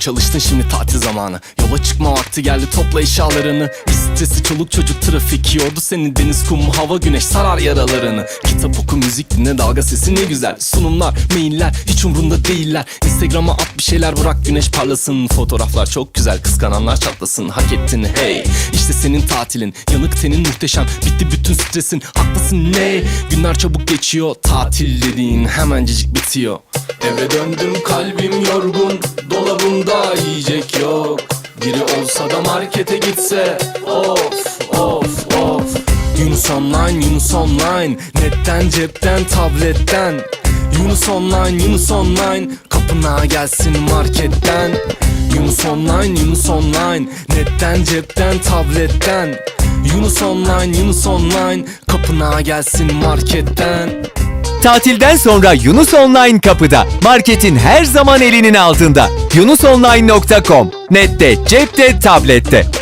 çalıştın şimdi tatil zamanı. Yola çıkma vakti geldi topla eşyalarını. Stresi çoluk çocuk trafik yordu seni. Deniz kum hava güneş sarar yaralarını. Kitap oku müzik dinle dalga sesi ne güzel. Sunumlar mailler hiç umrunda değiller. Instagram'a at bir şeyler bırak güneş parlasın. Fotoğraflar çok güzel kıskananlar çatlasın. Hak ettin hey. İşte senin tatilin Yanık tenin muhteşem. Bitti bütün stresin Haklısın ne? Günler çabuk geçiyor Tatil dediğin hemencecik bitiyor. Eve döndüm kalbim yorgun olsa da markete gitse. Of of of. Yunus online Yunus online. Netten cepten tabletten. Yunus online Yunus online. Kapına gelsin marketten. Yunus online Yunus online. Netten cepten tabletten. Yunus online Yunus online. Kapına gelsin marketten Tatilden sonra Yunus Online kapıda. Marketin her zaman elinin altında. yunusonline.com Nette, cepte, tablette.